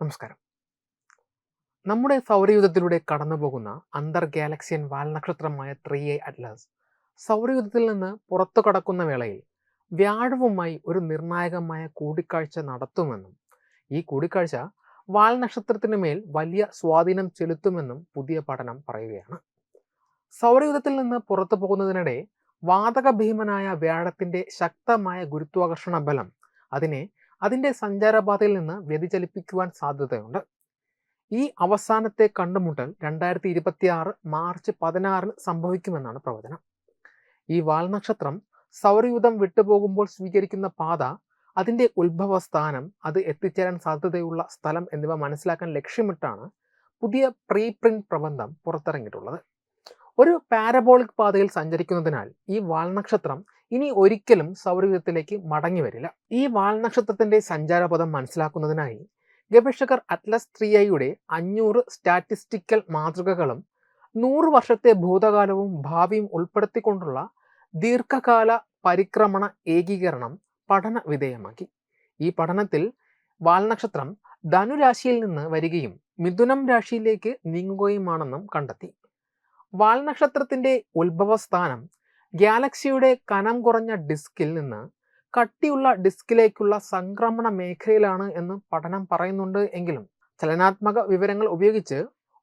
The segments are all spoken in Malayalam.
നമസ്കാരം. നമ്മുടെ സൗരയൂഥത്തിലൂടെ കടന്നുപോകുന്ന അന്തർ ഗാലക്സിയൻ വാൽനക്ഷത്രമായ ത്രീ എ അറ്റ്ലസ് സൗരയൂഥത്തിൽ നിന്ന് പുറത്തു കടക്കുന്ന വേളയിൽ വ്യാഴവുമായി ഒരു നിർണായകമായ കൂടിക്കാഴ്ച നടത്തുമെന്നും ഈ കൂടിക്കാഴ്ച വാൽനക്ഷത്രത്തിന് മേൽ വലിയ സ്വാധീനം ചെലുത്തുമെന്നും പുതിയ പഠനം പറയുകയാണ്. സൗരയൂഥത്തിൽ നിന്ന് പുറത്തു പോകുന്നതിനിടെ വാതക ഭീമനായ വ്യാഴത്തിന്റെ ശക്തമായ ഗുരുത്വാകർഷണ ബലം അതിനെ അതിന്റെ സഞ്ചാരപാതയിൽ നിന്ന് വ്യതിചലിപ്പിക്കുവാൻ സാധ്യതയുണ്ട്. ഈ അവസാനത്തെ കണ്ടുമുട്ടൽ രണ്ടായിരത്തി ഇരുപത്തി ആറ് മാർച്ച് പതിനാറിന് സംഭവിക്കുമെന്നാണ് പ്രവചനം. ഈ വാൽനക്ഷത്രം സൗരയുധം വിട്ടുപോകുമ്പോൾ സ്വീകരിക്കുന്ന പാത അതിന്റെ ഉത്ഭവസ്ഥാനം അത് എത്തിച്ചേരാൻ സാധ്യതയുള്ള സ്ഥലം എന്നിവ മനസ്സിലാക്കാൻ ലക്ഷ്യമിട്ടാണ് പുതിയ പ്രീ പ്രിന്റ് പ്രബന്ധം പുറത്തിറങ്ങിയിട്ടുള്ളത്. ഒരു പാരബോളിക് പാതയിൽ സഞ്ചരിക്കുന്നതിനാൽ ഈ വാൽനക്ഷത്രം ഇനി ഒരിക്കലും സൗരയൂഥത്തിലേക്ക് മടങ്ങി വരില്ല. ഈ വാൽനക്ഷത്രത്തിന്റെ സഞ്ചാരപഥം മനസ്സിലാക്കുന്നതിനായി ഗവേഷകർ അറ്റ്ലസ് ത്രീ ഐയുടെ അഞ്ഞൂറ് സ്റ്റാറ്റിസ്റ്റിക്കൽ മാതൃകകളും നൂറ് വർഷത്തെ ഭൂതകാലവും ഭാവിയും ഉൾപ്പെടുത്തിക്കൊണ്ടുള്ള ദീർഘകാല പരിക്രമണ ഏകീകരണം പഠന വിധേയമാക്കി. ഈ പഠനത്തിൽ വാൽനക്ഷത്രം ധനുരാശിയിൽ നിന്ന് വരികയും മിഥുനം രാശിയിലേക്ക് നീങ്ങുകയുമാണെന്നും കണ്ടെത്തി. വാൽനക്ഷത്രത്തിന്റെ ഉത്ഭവസ്ഥാനം ഗാലക്സിയുടെ കനം കുറഞ്ഞ ഡിസ്കിൽ നിന്ന് കട്ടിയുള്ള ഡിസ്കിലേക്കുള്ള സംക്രമണ മേഖലയിലാണ് എന്ന് പഠനം പറയുന്നുണ്ട് എങ്കിലും ചലനാത്മക വിവരങ്ങൾ ഉപയോഗിച്ച്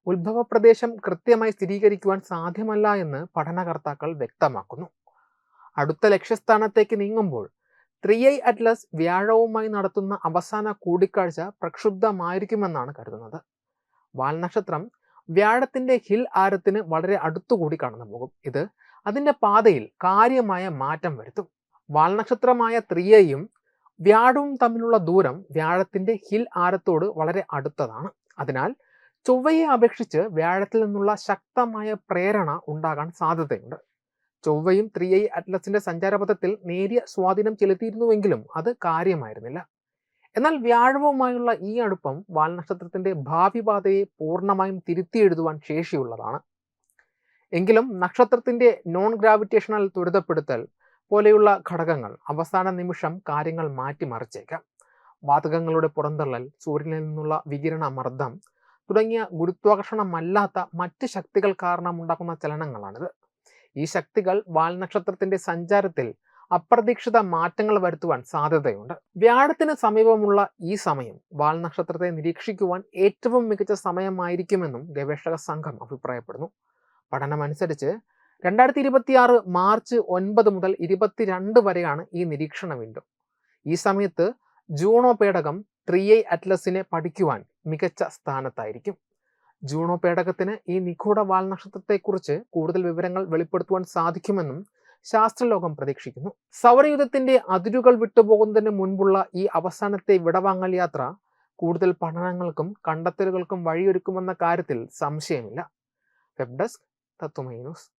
ഉത്ഭവ പ്രദേശം കൃത്യമായി സ്ഥിരീകരിക്കുവാൻ സാധ്യമല്ല എന്ന് പഠനകർത്താക്കൾ വ്യക്തമാക്കുന്നു. അടുത്ത ലക്ഷ്യസ്ഥാനത്തേക്ക് നീങ്ങുമ്പോൾ ത്രീ ഐ അറ്റ്ലസ് വ്യാഴവുമായി നടത്തുന്ന അവസാന കൂടിക്കാഴ്ച പ്രക്ഷുബ്ധമായിരിക്കുമെന്നാണ് കരുതുന്നത്. വാൽനക്ഷത്രം വ്യാഴത്തിന്റെ ഹിൽ ആരത്തിന് വളരെ അടുത്തുകൂടി കടന്നു പോകും ഇത് അതിന്റെ പാതയിൽ കാര്യമായ മാറ്റം വരുത്തും. വാൽനക്ഷത്രമായ ത്രിയയും വ്യാഴവും തമ്മിലുള്ള ദൂരം വ്യാഴത്തിന്റെ ഹിൽ ആരത്തോട് വളരെ അടുത്തതാണ്. അതിനാൽ ചൊവ്വയെ അപേക്ഷിച്ച് വ്യാഴത്തിൽ നിന്നുള്ള ശക്തമായ പ്രേരണ ഉണ്ടാകാൻ സാധ്യതയുണ്ട്. ചൊവ്വയും ത്രീ ഐ അറ്റ്ലസിന്റെ സഞ്ചാരപഥത്തിൽ നേരിയ സ്വാധീനം ചെലുത്തിയിരുന്നുവെങ്കിലും അത് കാര്യമായിരുന്നില്ല. എന്നാൽ വ്യാഴവുമായുള്ള ഈ അടുപ്പം വാൽനക്ഷത്രത്തിന്റെ ഭാവി പാതയെ പൂർണമായും തിരുത്തിയെഴുതുവാൻ ശേഷിയുള്ളതാണ്. എങ്കിലും നക്ഷത്രത്തിന്റെ നോൺ ഗ്രാവിറ്റേഷണൽ ത്വരിതപ്പെടുത്തൽ പോലെയുള്ള ഘടകങ്ങൾ അവസാന നിമിഷം കാര്യങ്ങൾ മാറ്റിമറിച്ചേക്കാം. വാതകങ്ങളുടെ പുറന്തള്ളൽ സൂര്യനിൽ നിന്നുള്ള വികിരണ മർദ്ദം തുടങ്ങിയ ഗുരുത്വാകർഷണമല്ലാത്ത മറ്റ് ശക്തികൾ കാരണം ഉണ്ടാക്കുന്ന ചലനങ്ങളാണിത്. ഈ ശക്തികൾ വാൽനക്ഷത്രത്തിന്റെ സഞ്ചാരത്തിൽ അപ്രതീക്ഷിത മാറ്റങ്ങൾ വരുത്തുവാൻ സാധ്യതയുണ്ട്. വ്യാഴത്തിന് സമീപമുള്ള ഈ സമയം വാൽനക്ഷത്രത്തെ നിരീക്ഷിക്കുവാൻ ഏറ്റവും മികച്ച സമയമായിരിക്കുമെന്നും ഗവേഷക സംഘം അഭിപ്രായപ്പെടുന്നു. പഠനമനുസരിച്ച് രണ്ടായിരത്തി ഇരുപത്തിയാറ് മാർച്ച് ഒൻപത് മുതൽ ഇരുപത്തിരണ്ട് വരെയാണ് ഈ നിരീക്ഷണ വിൻഡോ ഈ സമയത്ത് ജൂണോ പേടകം ത്രീ ഐ അറ്റ്ലസിനെ പഠിക്കുവാൻ മികച്ച സ്ഥാനത്തായിരിക്കും. ജൂണോ പേടകത്തിന് ഈ നിഗൂഢ വാൽനക്ഷത്രത്തെക്കുറിച്ച് കൂടുതൽ വിവരങ്ങൾ വെളിപ്പെടുത്തുവാൻ സാധിക്കുമെന്നും ശാസ്ത്രലോകം പ്രതീക്ഷിക്കുന്നു. സൗരയുധത്തിന്റെ അതിരുകൾ വിട്ടുപോകുന്നതിന് മുൻപുള്ള ഈ അവസാനത്തെ വിടവാങ്ങൽ യാത്ര കൂടുതൽ പഠനങ്ങൾക്കും കണ്ടെത്തലുകൾക്കും വഴിയൊരുക്കുമെന്ന കാര്യത്തിൽ സംശയമില്ല. Web desk だと思います。